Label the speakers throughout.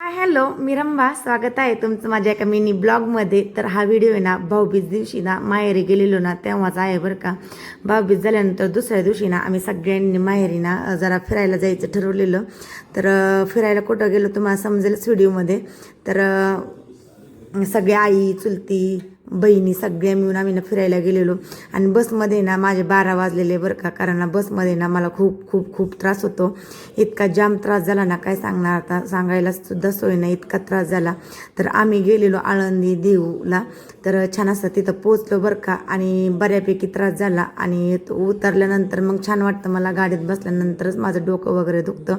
Speaker 1: Hi hello मी रंभा स्वागत आहे तुमचं माझ्या एका मिनी ब्लॉगमध्ये. तर हा व्हिडिओ आहे ना भाऊबीज दिवशी ना माहेरी गेलेलो ना तेव्हाच आहे बरं का. भाऊबीज झाल्यानंतर दुसऱ्या दिवशी ना आम्ही सगळ्यांनी माहेरी ना जरा फिरायला जायचं ठरवलेलं. तर फिरायला कुठं गेलो तुम्हाला समजेलच व्हिडिओमध्ये. तर अ, सगळ्या आई चुलती बहिणी सगळ्या मिळून आम्ही ना फिरायला गेलेलो. आणि बसमध्ये ना माझे बारा वाजलेले बरं का कारण ना बसमध्ये ना मला खूप खूप खूप त्रास होतो. इतका जाम त्रास झाला ना काय सांगणार आता? सांगायला सुद्धा सोय नाही इतका त्रास झाला. तर आम्ही गेलेलो आळंदी देऊला. तर छान असं तिथं पोचलो बरं का आणि बऱ्यापैकी त्रास झाला. आणि तो उतरल्यानंतर मग छान वाटतं मला गाडीत बसल्यानंतरच माझं डोकं वगैरे दुखतं.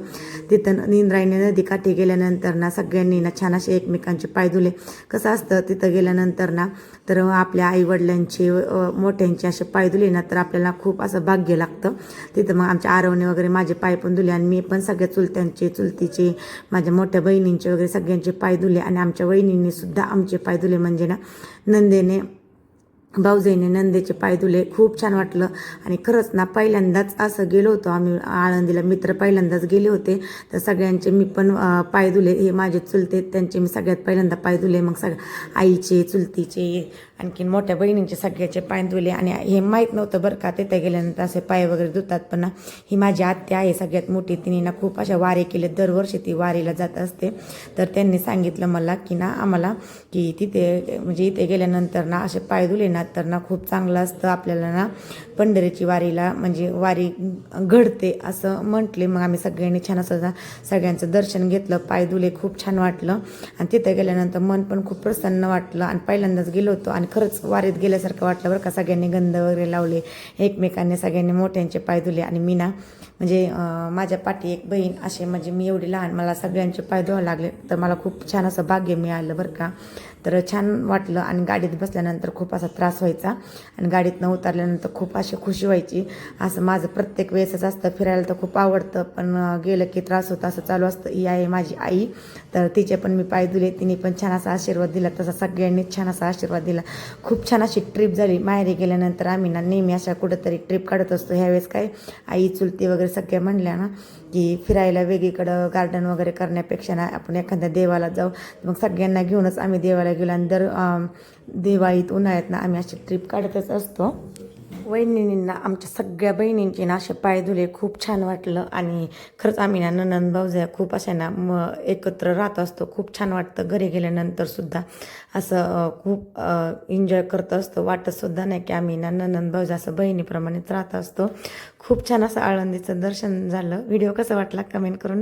Speaker 1: तिथं निंद्रायने नदी काठी गेल्यानंतर ना सगळ्यांनी ना छान असे एकमेकांचे पाय धुले. कसं असतं तिथं गेल्यानंतर ना तर आपल्या आईवडिलांचे मोठ्यांचे असे पाय धुले ना तर आपल्याला खूप असं भाग्य लागतं. तिथं मग आमच्या आरवणे वगैरे माझे पाय पण धुले आणि मी पण सगळ्या चुलत्यांचे चुलतीचे माझ्या मोठ्या बहिणींचे वगैरे सगळ्यांचे पाय धुले आणि आमच्या वहिनींनी सुद्धा आमचे पाय धुले म्हणजे ना नंदेने भाऊजाईने नंदेचे पाय धुले खूप छान वाटलं. आणि खरंच ना पहिल्यांदाच असं गेलो होतो आम्ही आळंदीला. मित्र पहिल्यांदाच गेले होते. तर सगळ्यांचे मी पण पाय धुले हे माझे चुलते त्यांचे मी सगळ्यात पहिल्यांदा पाय धुले मग सग आईचे चुलतीचे आणखीन मोठ्या बहिणींचे सगळ्याचे पाय धुले आणि हे माहीत नव्हतं बरं का तिथे गेल्यानंतर असे पाय वगैरे धुतात. पण ना ही माझी आत्या आहे सगळ्यात मोठी. तिने ना खूप अशा वारे केले. दरवर्षी ती वारीला जात असते. तर त्यांनी सांगितलं मला की ना आम्हाला की तिथे म्हणजे इथे गेल्यानंतर ना असे पाय धुले ना तर ना खूप चांगलं असतं. आपल्याला ना पंढरीची वारीला म्हणजे वारी घडते असं म्हटले. मग आम्ही सगळ्यांनी छान असं सगळ्यांचं दर्शन घेतलं. पाय धुले खूप छान वाटलं. आणि तिथे गेल्यानंतर मन पण खूप प्रसन्न वाटलं. आणि पहिल्यांदाच गेलो होतो आणि खरंच वारीत गेल्यासारखं वाटलं बरं का. सगळ्यांनी गंध वगैरे लावले एकमेकांनी सगळ्यांनी मोठ्यांचे पाय धुले आणि मी ना म्हणजे माझ्या पाठी एक बहीण असे म्हणजे मी एवढी लहान मला सगळ्यांचे पाय धुवा लागले तर मला खूप छान असं भाग्य मिळालं बरं का. तर छान वाटलं आणि गाडीत बसल्यानंतर खूप असा त्रास व्हायचा आणि गाडीतनं उतरल्यानंतर खूप अशी खुशी व्हायची. असं माझं प्रत्येक वेळेसच असतं फिरायला तर खूप आवडतं पण गेलं की त्रास होतं असं चालू असतं. ही आहे माझी आई तर तिचे पण मी पाय दिले तिने पण छान असा आशीर्वाद दिला तसा सगळ्यांनी छान असा आशीर्वाद दिला. खूप छान अशी ट्रिप झाली. माहेरी गेल्यानंतर आम्ही ना नेहमी अशा कुठंतरी ट्रिप काढत असतो. ह्यावेळेस काय आई चुलती वगैरे सगळ्या म्हणल्या ना की फिरायला वेगळीकडं गार्डन वगैरे करण्यापेक्षा ना आपण एखाद्या देवाला जाऊ. मग सगळ्यांना घेऊनच आम्ही देवाला गेलो आणि दर दिवाळीत उन्हाळ्यात ना आम्ही अशी ट्रिप काढतच असतो. वहिनींना आमच्या सगळ्या बहिणींचे ना असे पाय धुले खूप छान वाटलं. आणि खरंच आम्ही ना ननंद भाऊजा खूप अशा ना म एकत्र राहत असतो. खूप छान वाटतं घरी गेल्यानंतर सुद्धा. असं खूप एन्जॉय करत असतो. वाटतसुद्धा नाही की आम्ही ना ननंद भाऊजा असं बहिणीप्रमाणेच राहत असतो. खूप छान असं आळंदीचं दर्शन झालं. व्हिडिओ कसा वाटला? कमेंट करून